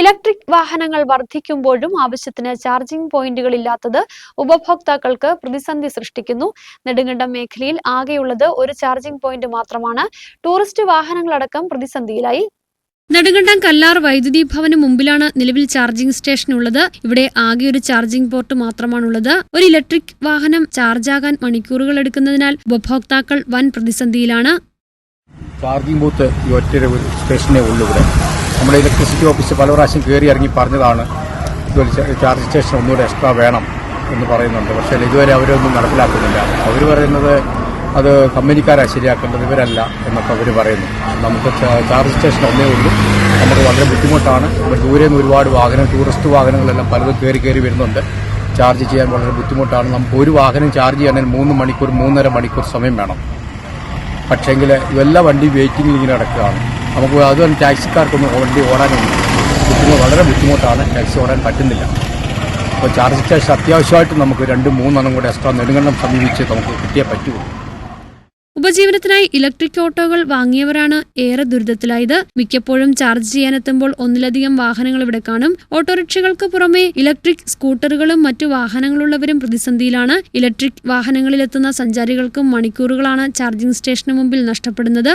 Electric വാഹനങ്ങൾ വർദ്ധിക്കുമ്പോഴും ആവശ്യത്തിന് charging പോയിന്റുകൾ ഇല്ലാത്തത് ഉപഭോക്താക്കൾക്ക് പ്രതിസന്ധി സൃഷ്ടിക്കുന്നു. നെടുങ്കണ്ടം മേഖലയിൽ ആകെയുള്ളത് ഒരു ചാർജിംഗ് പോയിന്റ് മാത്രമാണ്. ടൂറിസ്റ്റ് വാഹനങ്ങളടക്കം പ്രതിസന്ധിയിലായി. നെടുങ്കണ്ടം കല്ലാർ വൈദ്യുതി ഭവന് മുമ്പിലാണ് നിലവിൽ ചാർജിംഗ് സ്റ്റേഷൻ ഉള്ളത് ഇവിടെ ആകെ ഒരു ചാർജിംഗ് പോർട്ട് മാത്രമാണുള്ളത്. ഒരു ഇലക്ട്രിക് വാഹനം ചാർജാകാൻ മണിക്കൂറുകൾ എടുക്കുന്നതിനാൽ ഉപഭോക്താക്കൾ വൻ പ്രതിസന്ധിയിലാണ്. ചാർജിംഗ് ബൂത്ത് ഈ ഒറ്റ ഒരു സ്റ്റേഷനേ ഉള്ളൂ ഇവിടെ. നമ്മുടെ ഇലക്ട്രിസിറ്റി ഓഫീസ് പല പ്രാവശ്യം കയറി ഇറങ്ങി പറഞ്ഞതാണ് ചാർജ് സ്റ്റേഷൻ ഒന്നുകൂടെ എക്സ്ട്രാ വേണം എന്ന് പറയുന്നുണ്ട്. പക്ഷേ ഇതുവരെ അവരൊന്നും നടപ്പിലാക്കുന്നില്ല. അവർ പറയുന്നത് അത് കമ്പനിക്കാരാണ് ശരിയാക്കേണ്ടത് ഇവരല്ല എന്നൊക്കെ അവർ പറയുന്നു. നമുക്ക് ചാർജ് സ്റ്റേഷൻ ഒന്നേ ഉള്ളൂ. നമുക്ക് വളരെ ബുദ്ധിമുട്ടാണ്. ഇവിടെ ദൂരെ നിന്ന് ഒരുപാട് വാഹനം ടൂറിസ്റ്റ് വാഹനങ്ങളെല്ലാം പലതും കയറി കയറി വരുന്നുണ്ട്. ചാർജ് ചെയ്യാൻ വളരെ ബുദ്ധിമുട്ടാണ്. നമുക്ക് ഒരു വാഹനം ചാർജ് ചെയ്യാൻ മൂന്ന് മണിക്കൂർ മൂന്നര മണിക്കൂർ സമയം വേണം. പക്ഷേങ്കിൽ ഇതെല്ലാം വണ്ടി വെയിറ്റിംഗിൽ ഇങ്ങനെ നടക്കുകയാണ്. നമുക്ക് അതും ടാക്സിക്കാർക്കൊന്നും വണ്ടി ഓടാനൊന്നും ബുദ്ധിമുട്ട് വളരെ ബുദ്ധിമുട്ടാണ്. ടാക്സി ഓടാൻ പറ്റുന്നില്ല. അപ്പോൾ ചാർജ് സ്റ്റേഷൻ അത്യാവശ്യമായിട്ട് നമുക്ക് രണ്ട് മൂന്നെണ്ണം കൂടെ എക്സ്ട്രാ നെടുങ്കണ്ണം സമീപിച്ച് നമുക്ക് കിട്ടിയേ പറ്റുള്ളൂ ഉപജീവനത്തിനായി ഇലക്ട്രിക് ഓട്ടോകൾ വാങ്ങിയവരാണ് ഏറെ ദുരിതത്തിലായത്. മിക്കപ്പോഴും ചാർജ് ചെയ്യാനെത്തുമ്പോൾ ഒന്നിലധികം വാഹനങ്ങൾ ഇവിടെ കാണും. ഓട്ടോറിക്ഷകൾക്ക് പുറമെ ഇലക്ട്രിക് സ്കൂട്ടറുകളും മറ്റു വാഹനങ്ങളുള്ളവരും പ്രതിസന്ധിയിലാണ്. ഇലക്ട്രിക് വാഹനങ്ങളിലെത്തുന്ന സഞ്ചാരികൾക്കും മണിക്കൂറുകളാണ് ചാർജിംഗ് സ്റ്റേഷന് മുമ്പിൽ നഷ്ടപ്പെടുന്നത്.